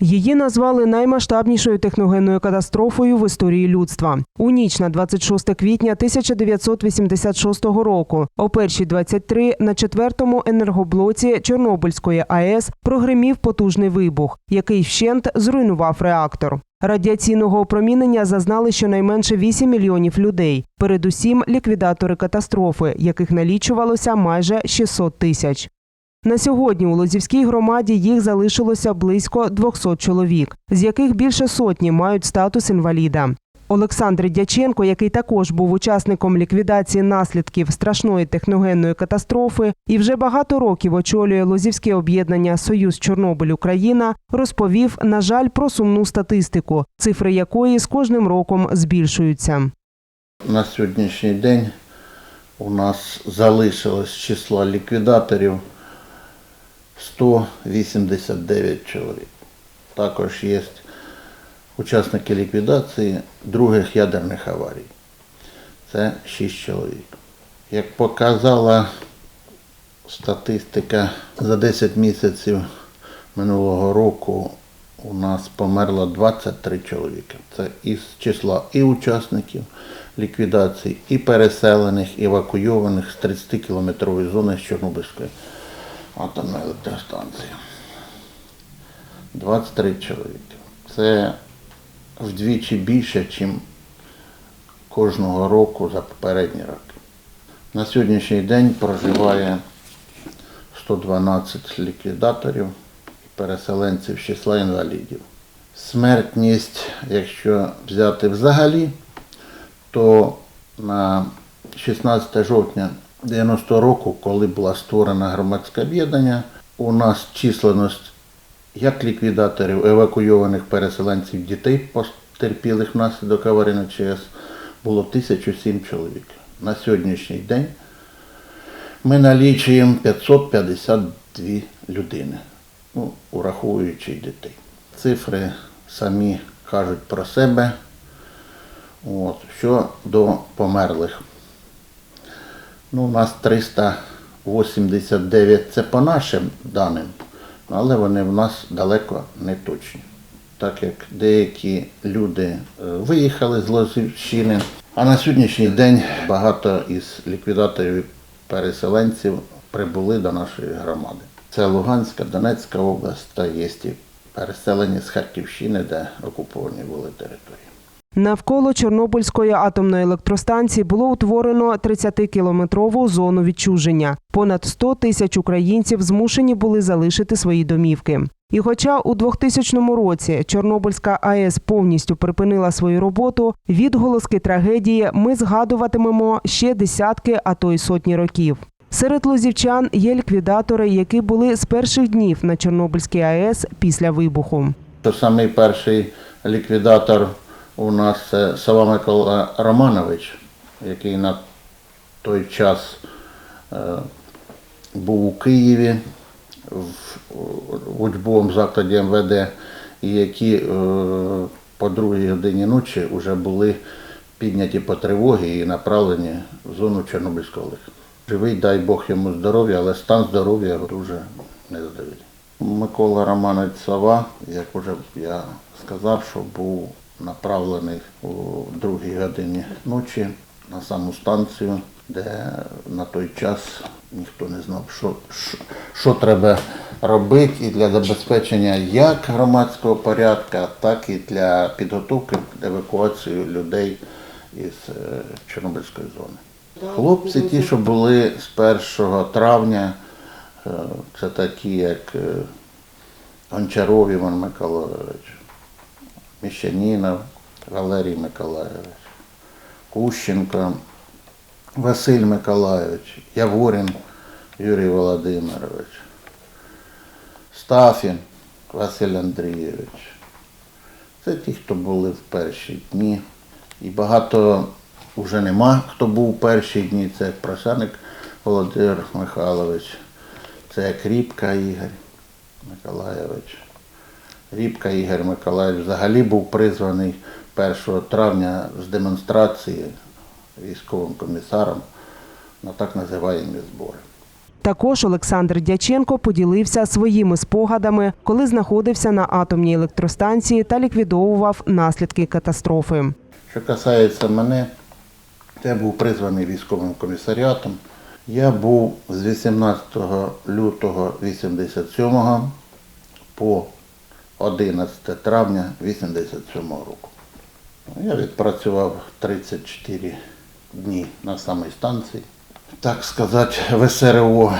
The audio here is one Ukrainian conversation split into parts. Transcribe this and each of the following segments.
Її назвали наймасштабнішою техногенною катастрофою в історії людства. У ніч на 26 квітня 1986 року, о першій 23 на четвертому енергоблоці Чорнобильської АЕС прогримів потужний вибух, який вщент зруйнував реактор. Радіаційного опромінення зазнали щонайменше 8 мільйонів людей. Передусім, ліквідатори катастрофи, яких налічувалося майже 600 тисяч. На сьогодні у Лозівській громаді їх залишилося близько 200 чоловік, з яких більше сотні мають статус інваліда. Олександр Дяченко, який також був учасником ліквідації наслідків страшної техногенної катастрофи і вже багато років очолює Лозівське об'єднання Союз Чорнобиль Україна, розповів, на жаль, про сумну статистику, цифри якої з кожним роком збільшуються. На сьогоднішній день у нас залишилось з числа ліквідаторів 189 чоловік. Також є учасники ліквідації других ядерних аварій. Це 6 чоловік. Як показала статистика, за 10 місяців минулого року у нас померло 23 чоловіка. Це із числа і учасників ліквідації, і переселених, і евакуйованих з 30-кілометрової зони з Чорнобильської атомної електростанції. 23 чоловіки. Це вдвічі більше, ніж кожного року за попередні роки. На сьогоднішній день проживає 112 ліквідаторів і переселенців з числа інвалідів. Смертність, якщо взяти взагалі, то на 16 жовтня 90 року, коли була створена громадське об'єднання, у нас численність як ліквідаторів, евакуйованих переселенців дітей, потерпілих внаслідок аварії на ЧАЕС, було 1007 чоловік. На сьогоднішній день ми налічуємо 552 людини, ну, ураховуючи дітей. Цифри самі кажуть про себе. От. Що до померлих. Ну, у нас 389 це по нашим даним, але вони в нас далеко не точні. Так як деякі люди е, виїхали з Лозівщини, а на сьогоднішній день багато із ліквідаторів переселенців прибули до нашої громади. Це Луганська, Донецька область та є переселені з Харківщини, де окуповані були території. Навколо Чорнобильської атомної електростанції було утворено 30-кілометрову зону відчуження. Понад 100 тисяч українців змушені були залишити свої домівки. І хоча у 2000 році Чорнобильська АЕС повністю припинила свою роботу, відголоски трагедії ми згадуватимемо ще десятки, а то й сотні років. Серед лозівчан є ліквідатори, які були з перших днів на Чорнобильській АЕС після вибуху. То самий перший ліквідатор у нас Сава Микола Романович, який на той час е, був у Києві в, в учбовому закладі МВД, і які е, по другій годині ночі вже були підняті по тривогі і направлені в зону Чорнобильського лиха. Живий, дай Бог йому здоров'я, але стан здоров'я дуже незадовільний. Микола Романович Сава, як вже я сказав, що був направлений у другій годині ночі на саму станцію, де на той час ніхто не знав, що, що, що треба робити і для забезпечення як громадського порядку, так і для підготовки евакуації людей із е, Чорнобильської зони. Хлопці, ті, що були з 1 травня, е, це такі, як е, Гончаров Іван Миколайович, Міщанінов Валерій Миколайович, Кущенко Василь Миколайович, Яворін Юрій Володимирович, Стафін Василь Андрійович. Це ті, хто були в перші дні. І багато вже нема, хто був в перші дні. Це Просяник Володимир Михайлович, це Кріпка Ігор Миколайович. Рібка Ігор Миколаївич взагалі був призваний 1 травня з демонстрації військовим комісаром на так називаємо збори. Також Олександр Дяченко поділився своїми спогадами, коли знаходився на атомній електростанції та ліквідовував наслідки катастрофи. Що касається мене, я був призваний військовим комісаріатом. Я був з 18 лютого 87 по 11 травня 87 року. Я відпрацював 34 дні на самій станції. Так сказати, ВСРО,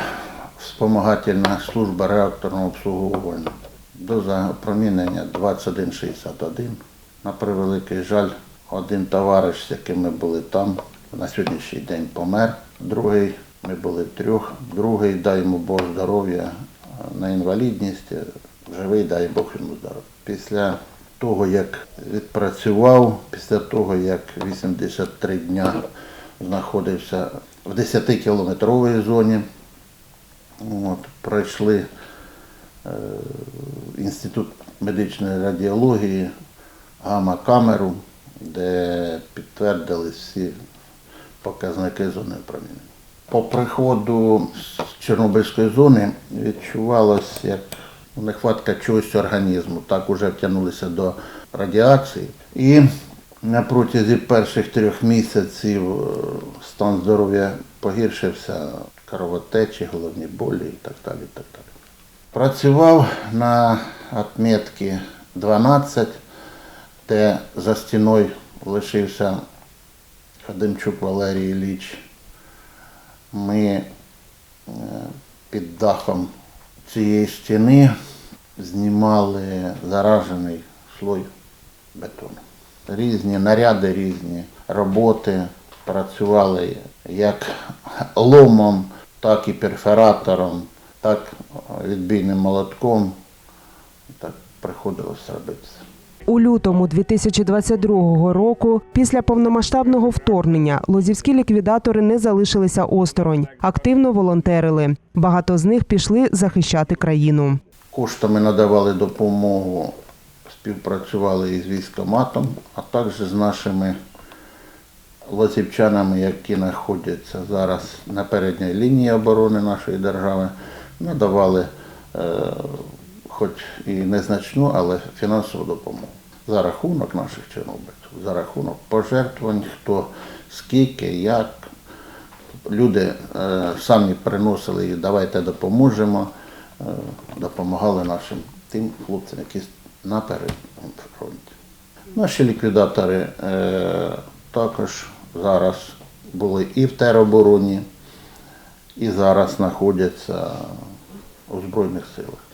вспомагательна служба реакторного обслуговування. Доза промінення 2161. На превеликий жаль, один товариш, з яким ми були там, на сьогоднішній день помер. Другий, ми були трьох. Другий, дай йому Бог здоров'я, на інвалідність, живий, дай Бог йому здоров'я. Після того, як відпрацював, після того, як 83 дня знаходився в 10-кілометровій зоні, от, пройшли е, інститут медичної радіології, гамма-камеру, де підтвердились всі показники зони промінення. По приходу з Чорнобильської зони відчувалось як нехватка чогось організму. Так уже втягнулися до радіації. І на протязі перших трьох місяців е, стан здоров'я погіршився, кровотечі, головні болі і так далі. І так далі. Працював на отметці 12, де за стіною лишився Хадимчук Валерій Ілліч. Ми е, під дахом цієї стіни знімали заражений слой бетону. Різні наряди, різні роботи працювали як ломом, так і перфоратором, так відбійним молотком. Так приходилось робити. У лютому 2022 року, після повномасштабного вторгнення, лозівські ліквідатори не залишилися осторонь, активно волонтерили. Багато з них пішли захищати країну. Коштами надавали допомогу, співпрацювали із військоматом, а також з нашими лозівчанами, які знаходяться зараз на передній лінії оборони нашої держави, надавали е, хоч і незначну, але фінансову допомогу. За рахунок наших чорнобильців, за рахунок пожертвувань, хто скільки, як. Люди е, самі приносили і давайте допоможемо, е, допомагали нашим тим хлопцям, які на передньому фронті. Наші ліквідатори е, також зараз були і в теробороні, і зараз знаходяться у Збройних силах.